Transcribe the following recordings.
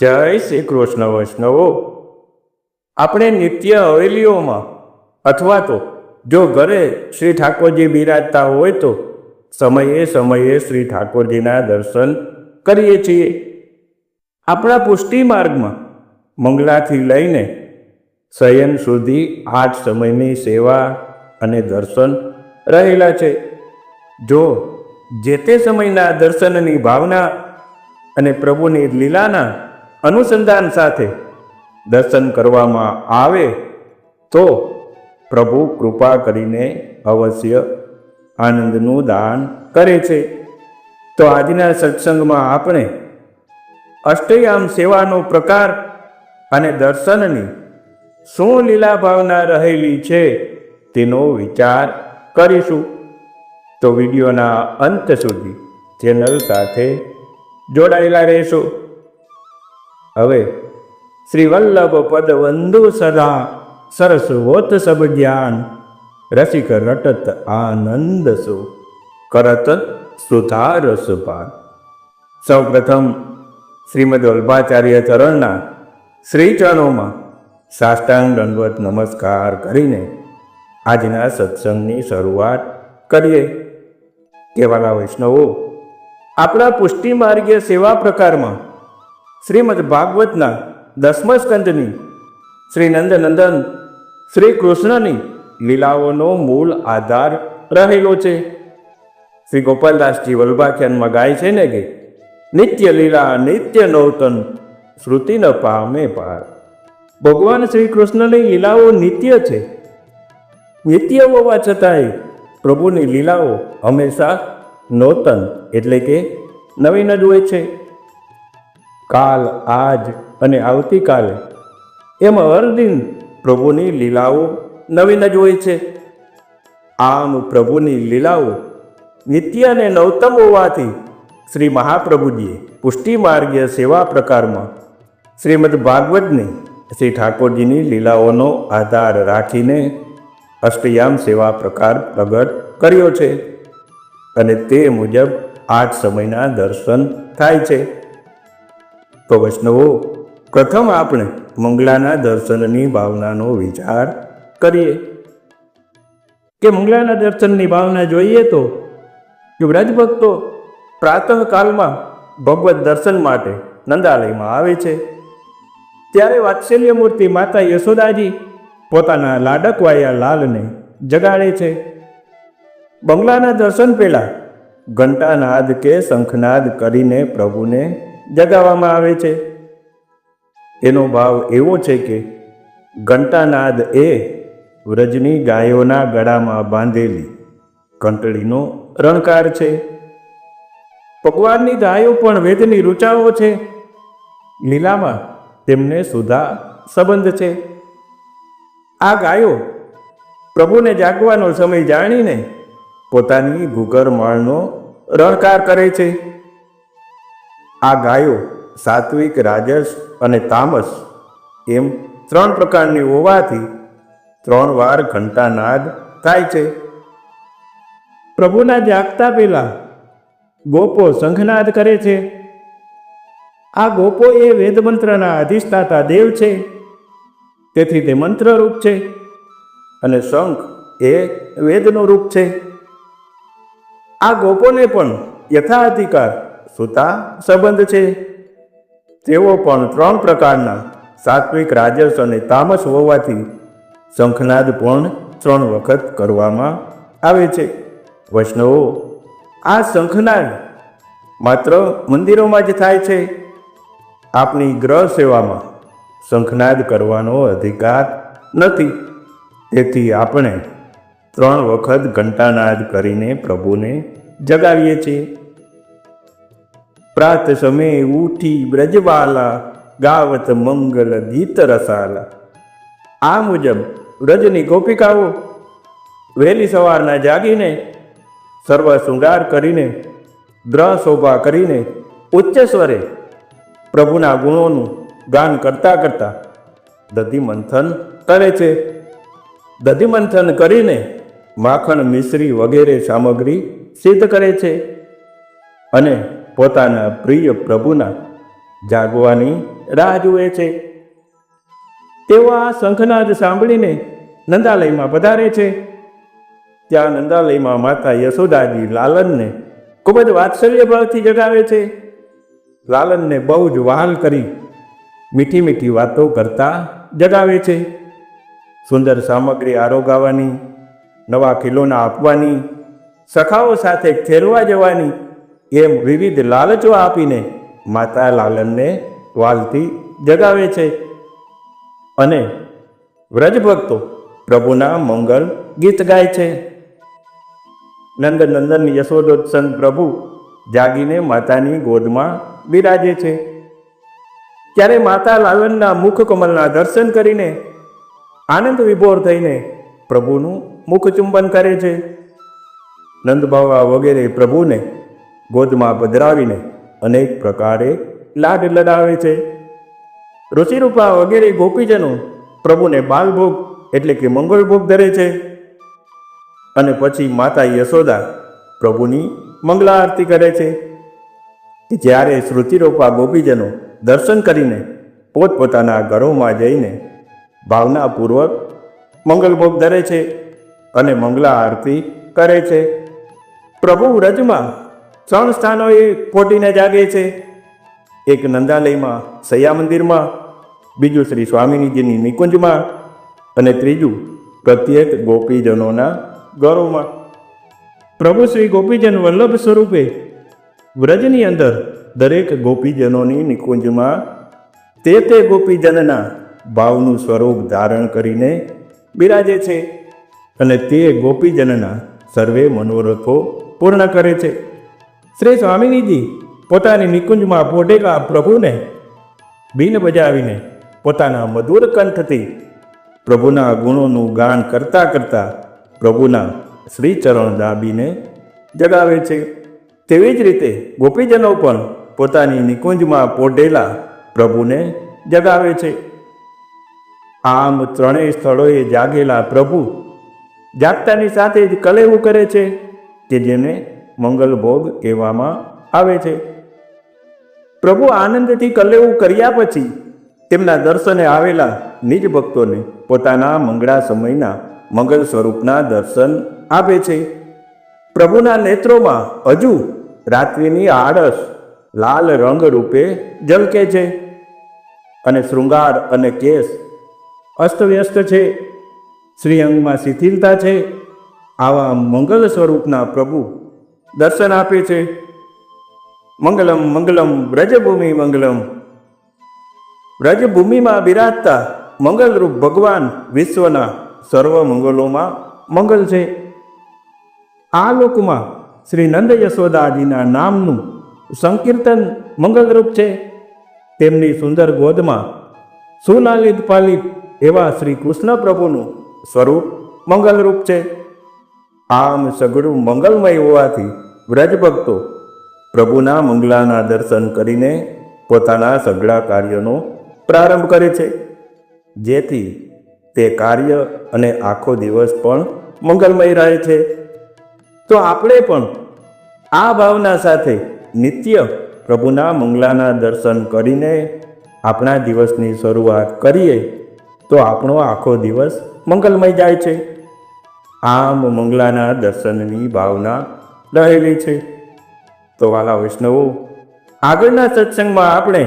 જય શ્રી કૃષ્ણ વૈષ્ણવો. આપણે નિત્ય હવેલીઓમાં અથવા તો જો ઘરે શ્રી ઠાકોરજી બિરાજતા હોય તો સમયે સમયે શ્રી ઠાકોરજીના દર્શન કરીએ છીએ. આપણા પુષ્ટિ માર્ગમાં મંગલાથી લઈને શયન સુધી આઠ સમયની સેવા અને દર્શન રહેલા છે. જો જે તે સમયના દર્શનની ભાવના અને પ્રભુની લીલાના અનુસંધાન સાથે દર્શન કરવામાં આવે તો પ્રભુ કૃપા કરીને અવશ્ય આનંદનું દાન કરે છે. તો આજના સત્સંગમાં આપણે અષ્ટયામ સેવાનો પ્રકાર અને દર્શનની શું લીલા ભાવના રહેલી છે તેનો વિચાર કરીશું. તો વિડીયોના અંત સુધી ચેનલ સાથે જોડાયેલા રહેશો. હવે શ્રી વલ્લભ પદ વંદુ સદા સરસ હોત સબ જ્ઞાન. રસિક રટત આનંદ સુ, કરત સુધાર સુપાન સૌ પ્રથમ શ્રીમદ વલ્ભાચાર્ય ચરણના શ્રીચરણોમાં સાષ્ટાંગ દંડવત નમસ્કાર કરીને આજના સત્સંગની શરૂઆત કરીએ. કેવાલા વૈષ્ણવો, આપણા પુષ્ટિ માર્ગીય સેવા પ્રકારમાં શ્રીમદ ભાગવતના દસમ સ્કંદની શ્રી નંદનંદન શ્રી કૃષ્ણની લીલાઓનો મૂળ આધાર રહેલો છે. શ્રી ગોપાલદાસજી વલ્ભાખ્યાનમાં ગાય છે ને કે, નિત્ય લીલા, નિત્ય નૌતન શ્રુતિ ન પામે પાર. ભગવાન શ્રી કૃષ્ણની લીલાઓ નિત્ય છે. નિત્ય હોવા છતાંય પ્રભુની લીલાઓ હંમેશા નૌતન, એટલે કે નવીન જ હોય છે. કાલ, આજ અને આવતીકાલે. એમ હરદિન પ્રભુની લીલાઓ નવીન જ હોય છે. આમ પ્રભુની લીલાઓ નિત્ય અને નવતમ હોવાથી શ્રી મહાપ્રભુજીએ પુષ્ટિ માર્ગીય સેવા પ્રકારમાં શ્રીમદ ભાગવતની શ્રી ઠાકોરજીની લીલાઓનો આધાર રાખીને અષ્ટયામ સેવા પ્રકાર પ્રગટ કર્યો છે. અને તે મુજબ આજ સમયના દર્શન થાય છે. તો વૈષ્ણવો, પ્રથમ આપણે મંગલાના દર્શનની ભાવનાનો વિચાર કરીએ. કે મંગલાના દર્શનની ભાવના જોઈએ તો યુવરાજ ભક્તો પ્રાતઃકાલમાં ભગવત દર્શન માટે નંદાલયમાં આવે છે. ત્યારે વાત્સલ્ય મૂર્તિ માતા યશોદાજી પોતાના લાડકવાયા લાલને જગાડે છે. બંગલાના દર્શન પહેલાં ઘંટાનાદ કે શંખનાદ કરીને પ્રભુને જગાવવામાં આવે છે? એનો ભાવ એવો છે કે ઘંટાનાદ એ વ્રજની ગાયોના ગળામાં બાંધેલી ઘંટડીનો રણકાર છે. ભગવાનની ગાયો પણ વેદની રૂચાઓ છે. લીલામાં તેમને સુધા સંબંધ છે. આ ગાયો પ્રભુને જાગવાનો સમય જાણીને પોતાની ગુગર માળનો રણકાર કરે છે. આ ગાયો સાત્વિક, રાજસ અને તામસ એમ ત્રણ પ્રકારની હોવાથી ત્રણ વાર ઘંટાનાદ થાય છે. પ્રભુના જાગતા પહેલા ગોપો શંખનાદ કરે છે. આ ગોપો એ વેદમંત્રના અધિષ્ઠાતા દેવ છે. તેથી તે મંત્રરૂપ છે અને શંખ એ વેદનો રૂપ છે. આ ગોપોને પણ યથાઅધિકાર સુતા સંબંધ છે. તેઓ પણ ત્રણ પ્રકારના સાત્વિક રાજસ અને તામસ હોવાથી શંખનાદ પણ ત્રણ વખત કરવામાં આવે છે. વૈષ્ણવો, આ શંખનાદ માત્ર મંદિરોમાં જ થાય છે. આપની ગ્રહ સેવામાં શંખનાદ કરવાનો અધિકાર નથી. તેથી આપણે ત્રણ વખત ઘંટાનાદ કરીને પ્રભુને જગાવીએ છીએ. પ્રાત સમયે ઉઠી બ્રજવાલા, ગાવત મંગલ ગીત રસાલા આ મુજબ વ્રજની ગોપિકાઓ વહેલી સવારના જાગીને સર્વ શૃંગાર કરીને દ્ર શોભા કરીને ઉચ્ચ સ્વરે પ્રભુના ગુણોનું ગાન કરતા કરતા દધી કરે છે. દધી કરીને માખણ, મિશ્રી વગેરે સામગ્રી સિદ્ધ કરે છે. અને પોતાના પ્રિય પ્રભુના જાગવાની રાહ જુએ છે. તેઓ આ શંખનાદ સાંભળીને નંદાલયમાં પધારે છે. ત્યાં નંદાલયમાં માતા યશોદાજી લાલનને ખૂબ જ વાત્સલ્ય ભાવથી જગાવે છે. લાલનને બહુ જ વહાલ કરી મીઠી મીઠી વાતો કરતા જગાવે છે. સુંદર સામગ્રી આરોગાવાની, નવા ખીલોના આપવાની, સખાઓ સાથે ખેલવા જવાની એમ વિવિધ લાલચો આપીને માતા લાલનને વાલથી જગાવે છે. અને વ્રજભક્તો પ્રભુના મંગલ ગીત ગાય છે. નંદ નંદન યશોદોત્સન પ્રભુ જાગીને માતાની ગોદમાં બિરાજે છે. ત્યારે માતા લાલનના મુખ કમલના દર્શન કરીને આનંદ વિભોર થઈને પ્રભુનું મુખ ચુંબન કરે છે. નંદબાવા વગેરે પ્રભુને ગોદમાં પધરાવીને અનેક પ્રકારે લાડ લડાવે છે. ઋષિરૂપા વગેરે ગોપીજનો પ્રભુને બાલભોગ એટલે કે મંગળભોગ ધરે છે. અને પછી માતા યશોદા પ્રભુની મંગલા આરતી કરે છે. જ્યારે શ્રુતિરૂપા ગોપીજનો દર્શન કરીને પોતપોતાના ઘરોમાં જઈને ભાવનાપૂર્વક મંગલભોગ ધરે છે અને મંગલા આરતી કરે છે. પ્રભુ વ્રજમાં ત્રણ સ્થાનોએ ખોટીને જાગે છે. એક નંદાલયમાં, સૈયા મંદિરમાં, બીજું શ્રી સ્વામિનીજીની નિકુંજમાં અને ત્રીજું પ્રત્યેક ગોપીજનોના ઘરોમાં. પ્રભુ શ્રી ગોપીજન વલ્લભ સ્વરૂપે વ્રજની અંદર દરેક ગોપીજનોની નિકુંજમાં તે તે ગોપીજનના ભાવનું સ્વરૂપ ધારણ કરીને બિરાજે છે અને તે ગોપીજનના સર્વે મનોરથો પૂર્ણ કરે છે. શ્રી સ્વામિનીજી પોતાની નિકુંજમાં પોઢેલા પ્રભુને બીન બજાવીને પોતાના મધુર કંઠથી પ્રભુના ગુણોનું ગાન કરતા કરતા પ્રભુના શ્રીચરણ દાબીને જગાવે છે. તેવી જ રીતે ગોપીજનો પણ પોતાની નિકુંજમાં પોઢેલા પ્રભુને જગાવે છે. આમ ત્રણેય સ્થળોએ જાગેલા પ્રભુ જાગતાની સાથે જ કલેવું કરે છે કે જેને મંગલ ભોગ કહેવામાં આવે છે. પ્રભુ આનંદથી કલેવું કર્યા પછી તેમના દર્શને આવેલા નિજ ભક્તોને પોતાના મંગળા સમયના મંગલ સ્વરૂપના દર્શન આપે છે. પ્રભુના નેત્રોમાં હજુ રાત્રિની આળસ લાલ રંગ રૂપે ઝલકે છે અને શૃંગાર અને કેસ અસ્તવ્યસ્ત છે. શ્રીઅંગમાં શિથિલતા છે. આવા મંગલ સ્વરૂપના પ્રભુ દર્શન આપે છે. મંગલમ મંગલમ વ્રજભૂમિ મંગલમ. વ્રજભૂમિમાં બિરાજતા મંગલરૂપ ભગવાન વિશ્વના સર્વ મંગલોમાં મંગલ છે. આ લોકમાં શ્રી નંદ યશોદાજીના નામનું સંકીર્તન મંગલરૂપ છે. તેમની સુંદર ગોદમાં સુલાલિત પાલિત એવા શ્રી કૃષ્ણ પ્રભુનું સ્વરૂપ મંગલરૂપ છે. આમ સઘળું મંગલમય હોવાથી વ્રજભક્તો પ્રભુના મંગલાના દર્શન કરીને પોતાના સઘળા કાર્યનો પ્રારંભ કરે છે. જેથી તે કાર્ય અને આખો દિવસ પણ મંગલમય રહે છે. તો આપણે પણ આ ભાવના સાથે નિત્ય પ્રભુના મંગલાના દર્શન કરીને આપણા દિવસની શરૂઆત કરીએ તો આપણો આખો દિવસ મંગલમય જાય છે. આમ મંગલાના દર્શનની ભાવના રહેલી છે. તો વાલા વૈષ્ણવો, આગળના સત્સંગમાં આપણે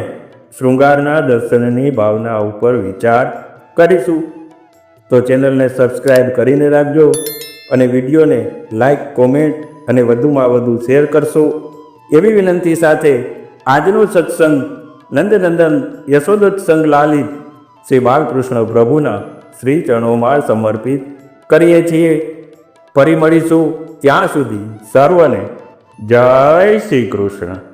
શૃંગારના દર્શનની ભાવના ઉપર વિચાર કરીશું. તો ચેનલને સબસ્ક્રાઈબ કરીને રાખજો અને વિડીયોને લાઈક કોમેન્ટ અને વધુમાં વધુ શેર કરશો. એવી વિનંતી સાથે આજનો સત્સંગ નંદનંદન યશોદોત્સંગ લાલિત શ્રી બાલકૃષ્ણ પ્રભુના શ્રી ચરણોમાં સમર્પિત કરીએ છીએ ફરી મળીશું ત્યાં સુધી સર્વને જય શ્રી કૃષ્ણ.